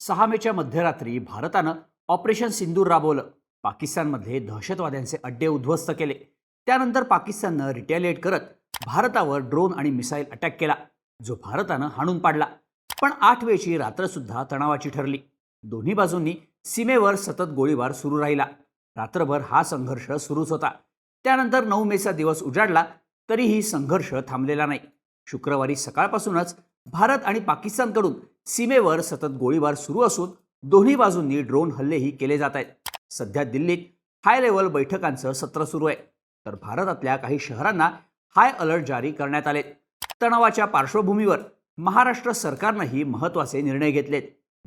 सहा मेच्या मध्यरात्री भारतानं ऑपरेशन सिंदूर राबवलं. पाकिस्तानमध्ये दहशतवाद्यांचे अड्डे उद्ध्वस्त केले. त्यानंतर पाकिस्ताननं रिटॅलिएट करत भारतावर ड्रोन आणि मिसाईल अटॅक केला जो भारतानं हाणून पाडला. पण आठ वेळची रात्रसुद्धा तणावाची ठरली. दोन्ही बाजूंनी सीमेवर सतत गोळीबार सुरू राहिला. रात्रभर हा संघर्ष सुरूच होता. त्यानंतर नऊ मेचा दिवस उजाडला तरीही संघर्ष थांबलेला नाही. शुक्रवारी सकाळपासूनच भारत आणि पाकिस्तानकडून सीमेवर सतत गोळीबार सुरू असून दोन्ही बाजूंनी ड्रोन हल्लेही केले जात आहेत. सध्या दिल्लीत हाय लेवल बैठकांचं सत्र सुरू आहे. तर भारतातल्या काही शहरांना हाय अलर्ट जारी करण्यात आले तणावाच्या पार्श्वभूमीवर महाराष्ट्र सरकारनंही महत्त्वाचे निर्णय घेतलेत.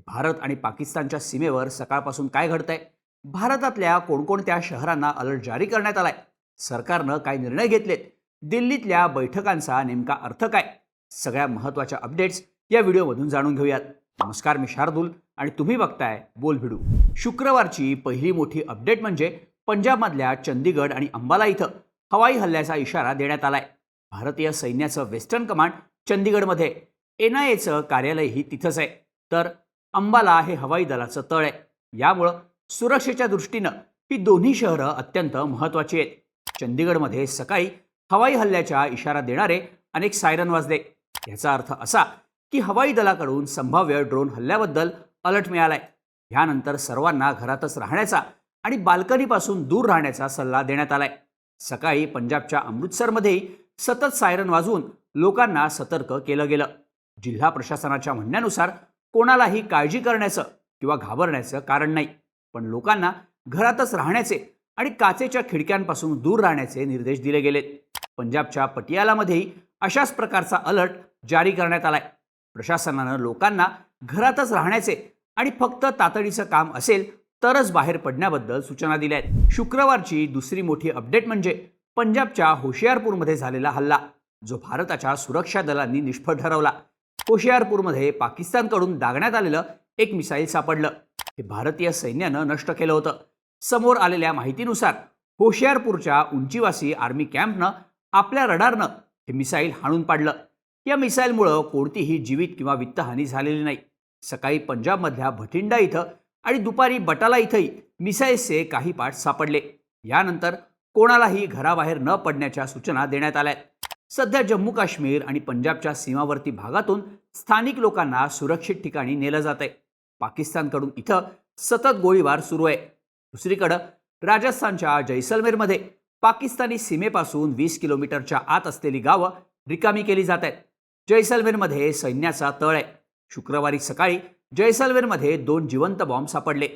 भारत आणि पाकिस्तानच्या सीमेवर सकाळपासून काय घडतंय? भारतातल्या कोणकोणत्या शहरांना अलर्ट जारी करण्यात आलाय? सरकारनं काय निर्णय घेतलेत? दिल्लीतल्या बैठकांचा नेमका अर्थ काय? सगळ्या महत्त्वाच्या अपडेट्स या व्हिडिओमधून जाणून घेऊयात. नमस्कार मी शार्दूल आणि तुम्ही बघताय बोल भिडू. शुक्रवारची पहिली मोठी अपडेट म्हणजे पंजाबमधल्या चंदीगड आणि अंबाला इथं हवाई हल्ल्याचा इशारा देण्यात आलाय. भारतीय सैन्याचं वेस्टर्न कमांड चंदीगडमध्ये. एन आय एचं कार्यालयही तिथंच आहे. तर अंबाला हे हवाई दलाचं तळ आहे. यामुळं सुरक्षेच्या दृष्टीनं ही दोन्ही शहरं अत्यंत महत्त्वाची आहेत. चंदीगडमध्ये सकाळी हवाई हल्ल्याचा इशारा देणारे अनेक सायरन वाजले. याचा अर्थ असा की हवाई दलाकडून संभाव्य ड्रोन हल्ल्याबद्दल अलर्ट मिळालाय. ह्यानंतर सर्वांना घरातच राहण्याचा आणि बाल्कनीपासून दूर राहण्याचा सल्ला देण्यात आलाय. सकाळी पंजाबच्या अमृतसरमध्येही सतत सायरन वाजवून लोकांना सतर्क केलं गेलं. जिल्हा प्रशासनाच्या म्हणण्यानुसार कोणालाही काळजी करण्याचं किंवा घाबरण्याचं कारण नाही. पण लोकांना घरातच राहण्याचे आणि काचेच्या खिडक्यांपासून दूर राहण्याचे निर्देश दिले गेलेत. पंजाबच्या पटियालामध्येही अशाच प्रकारचा अलर्ट जारी करण्यात आलाय. प्रशासनानं लोकांना घरातच राहण्याचे आणि फक्त तातडीचं काम असेल तरच बाहेर पडण्याबद्दल सूचना दिल्या आहेत. शुक्रवारची दुसरी मोठी अपडेट म्हणजे पंजाबच्या होशियारपूरमध्ये झालेला हल्ला जो भारताच्या सुरक्षा दलांनी निष्फळ ठरवला. होशियारपूरमध्ये पाकिस्तानकडून दागण्यात आलेलं एक मिसाईल सापडलं. हे भारतीय सैन्यानं नष्ट केलं होतं. समोर आलेल्या माहितीनुसार होशियारपूरच्या उंचीवासी आर्मी कॅम्पनं आपल्या रडारनं हे मिसाईल हाणून पाडलं. या मिसाईलमुळं कोणतीही जीवित किंवा वित्तहानी झालेली नाही. सकाळी पंजाबमधल्या भटिंडा इथं आणि दुपारी बटाला इथंही मिसाईल्सचे काही पाठ सापडले. यानंतर कोणालाही घराबाहेर न पडण्याच्या सूचना देण्यात आल्या. सध्या जम्मू काश्मीर आणि पंजाबच्या सीमावर्ती भागातून स्थानिक लोकांना सुरक्षित ठिकाणी नेलं जात आहे पाकिस्तानकडून इथं सतत गोळीबार सुरू आहे. दुसरीकडं राजस्थानच्या जैसलमेरमध्ये पाकिस्तानी सीमेपासून वीस किलोमीटरच्या आत असलेली गावं रिकामी केली जात आहेत. जैसलमेरमध्ये सैन्याचा तळ आहे. शुक्रवारी सकाळी जैसलमेरमध्ये दोन जिवंत बॉम्ब सापडले.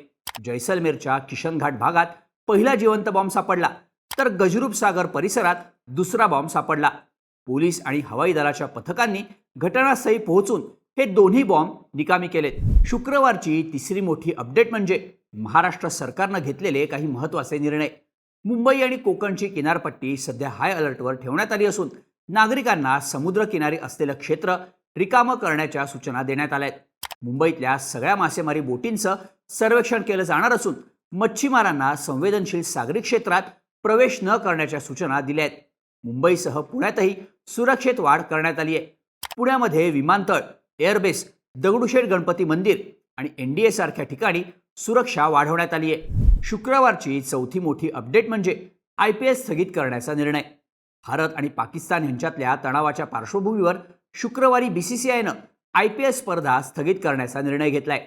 जैसलमेरच्या किशनघाट भागात पहिला जिवंत बॉम्ब सापडला तर गजरूप सागर परिसरात दुसरा बॉम्ब सापडला. पोलीस आणि हवाई दलाच्या पथकांनी घटनास्थळी पोहोचून हे दोन्ही बॉम्ब निकामी केलेत. शुक्रवारची तिसरी मोठी अपडेट म्हणजे महाराष्ट्र सरकारनं घेतलेले काही महत्त्वाचे निर्णय. मुंबई आणि कोकणची किनारपट्टी सध्या हाय अलर्टवर ठेवण्यात आली असून नागरिकांना समुद्रकिनारी असलेलं क्षेत्र रिकामं करण्याच्या सूचना देण्यात आल्या आहेत. मुंबईतल्या सगळ्या मासेमारी बोटींचं सर्वेक्षण केलं जाणार असून मच्छीमारांना संवेदनशील सागरी क्षेत्रात प्रवेश न करण्याच्या सूचना दिल्या आहेत. मुंबईसह पुण्यातही सुरक्षेत वाढ करण्यात आली आहे. पुण्यामध्ये विमानतळ एअरबेस दगडूशेठ गणपती मंदिर आणि एन डी सारख्या ठिकाणी सुरक्षा वाढवण्यात आली आहे. शुक्रवारची चौथी मोठी अपडेट म्हणजे आय पी एस स्थगित करण्याचा निर्णय. भारत आणि पाकिस्तान यांच्यातल्या तणावाच्या पार्श्वभूमीवर शुक्रवारी बी सी सी आयनं आय पी एस स्पर्धा स्थगित करण्याचा निर्णय घेतलाय.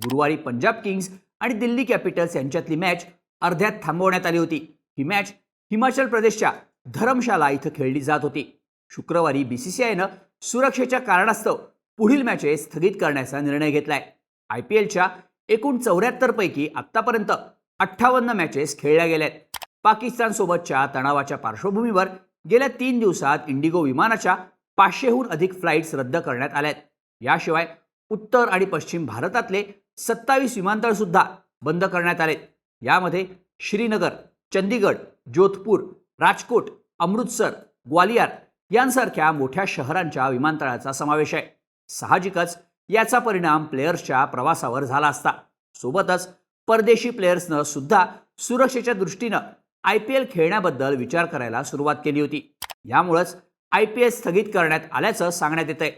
गुरुवारी पंजाब किंग्ज आणि दिल्ली कॅपिटल्स यांच्यातली मॅच अर्ध्यात थांबवण्यात आली होती. ही मॅच हिमाचल प्रदेशच्या धरमशाला इथं खेळली जात होती. शुक्रवारी बी सी सी आयनं सुरक्षेच्या कारणास्तव पुढील मॅचेस स्थगित करण्याचा निर्णय घेतलाय. आय पी एलच्या एकूण चौऱ्याहत्तर पैकी आत्तापर्यंत अठ्ठावन्न मॅचेस खेळल्या गेल्या आहेत पाकिस्तानसोबतच्या तणावाच्या पार्श्वभूमीवर गेल्या तीन दिवसात इंडिगो विमानाच्या पाचशेहून अधिक फ्लाईट्स रद्द करण्यात आल्या आहेत याशिवाय उत्तर आणि पश्चिम भारतातले सत्तावीस विमानतळ सुद्धा बंद करण्यात आले यामध्ये श्रीनगर चंदीगड जोधपूर राजकोट अमृतसर ग्वालियर यांसारख्या मोठ्या शहरांच्या विमानतळाचा समावेश आहे. साहजिकच याचा परिणाम प्लेयर्सच्या प्रवासावर झाला असता. सोबतच परदेशी प्लेयर्सनं सुद्धा सुरक्षेच्या दृष्टीनं आय पी एल खेळण्याबद्दल विचार करायला सुरुवात केली होती. यामुळंच आय पी एल स्थगित करण्यात आल्याचं सांगण्यात येत आहे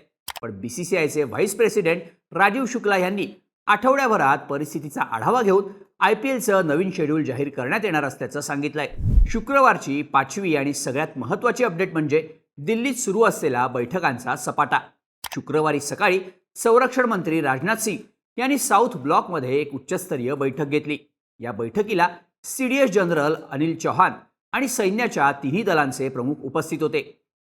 पण बी सी सी आयचे व्हाईस प्रेसिडेंट राजीव शुक्ला यांनी आठवड्याभरात परिस्थितीचा आढावा घेऊन आय पी एलचं नवीन शेड्यूल जाहीर करण्यात येणार असल्याचं सांगितलंय. शुक्रवारची पाचवी आणि सगळ्यात महत्त्वाची अपडेट म्हणजे दिल्लीत सुरू असलेला बैठकांचा सपाटा. शुक्रवारी सकाळी संरक्षण मंत्री राजनाथ सिंग यांनी साऊथ ब्लॉकमध्ये एक उच्चस्तरीय बैठक घेतली. या बैठकीला C D S general Anil Chauhan आणि सैन्याच्या तिन्ही दलांचे प्रमुख उपस्थित होते.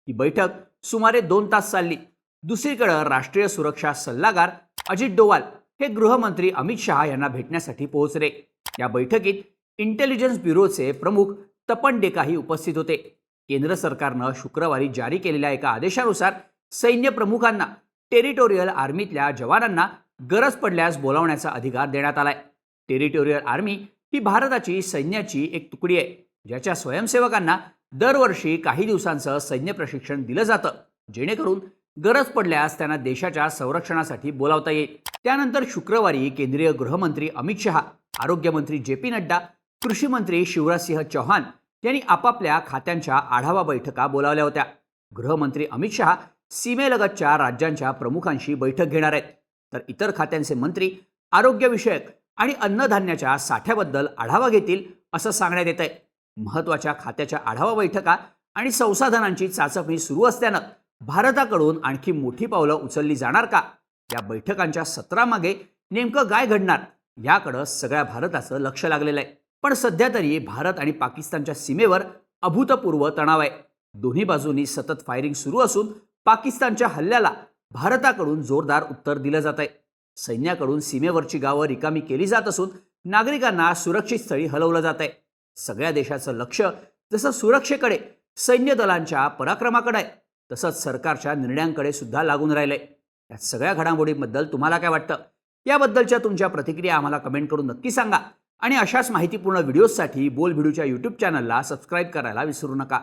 ही बैठक सुमारे दोन तास चालली. दुसरीकडे राष्ट्रीय सुरक्षा सल्लागार अजित डोवाल हे गृहमंत्री अमित शहा यांना भेटण्यासाठी पोहोचले. या बैठकीत इंटेलिजन्स ब्युरोचे प्रमुख तपन डेकाही उपस्थित होते. केंद्र सरकारनं शुक्रवारी जारी केलेल्या एका आदेशानुसार सैन्य प्रमुखांना टेरिटोरियल आर्मीतल्या जवानांना गरज पडल्यास बोलावण्याचा अधिकार देण्यात आलाय. टेरिटोरियल आर्मी ही भारताची सैन्याची एक तुकडी आहे ज्याच्या स्वयंसेवकांना दरवर्षी काही दिवसांचं सैन्य प्रशिक्षण दिलं जातं जेणेकरून गरज पडल्यास त्यांना देशाच्या संरक्षणासाठी बोलावता येईल. त्यानंतर शुक्रवारी केंद्रीय गृहमंत्री अमित शहा आरोग्यमंत्री जे पी नड्डा कृषी मंत्री शिवराजसिंह चौहान यांनी आपापल्या खात्यांच्या आढावा बैठका बोलावल्या होत्या. गृहमंत्री अमित शहा सीमेलगतच्या राज्यांच्या प्रमुखांशी बैठक घेणार आहेत. तर इतर खात्यांचे मंत्री आरोग्यविषयक आणि अन्नधान्याच्या साठ्याबद्दल आढावा घेतील असं सांगण्यात येत आहे महत्त्वाच्या खात्याच्या आढावा बैठका आणि संसाधनांची चाचपणी सुरू असल्यानं भारताकडून आणखी मोठी पावलं उचलली जाणार का? या बैठकांच्या सत्रामागे नेमकं काय घडणार? याकडं सगळ्या भारताचं लक्ष लागलेलं आहे. पण सध्या तरी भारत आणि पाकिस्तानच्या सीमेवर अभूतपूर्व तणाव आहे. दोन्ही बाजूंनी सतत फायरिंग सुरू असून पाकिस्तानच्या हल्ल्याला भारताकडून जोरदार उत्तर दिलं जात आहे सैन्याकडून सीमेवरची गावं रिकामी केली जात असून नागरिकांना सुरक्षित स्थळी हलवलं जात आहे सगळ्या देशाचं लक्ष जसं सुरक्षेकडे सैन्य दलांच्या पराक्रमाकडे आहे तसंच सरकारच्या निर्णयांकडे सुद्धा लागून राहिलंय. या सगळ्या घडामोडींबद्दल तुम्हाला काय वाटतं? याबद्दलच्या तुमच्या प्रतिक्रिया आम्हाला कमेंट करून नक्की सांगा. आणि अशाच माहितीपूर्ण व्हिडिओजसाठी बोल व्हिडिओच्या यूट्यूब चॅनलला सबस्क्राईब करायला विसरू नका.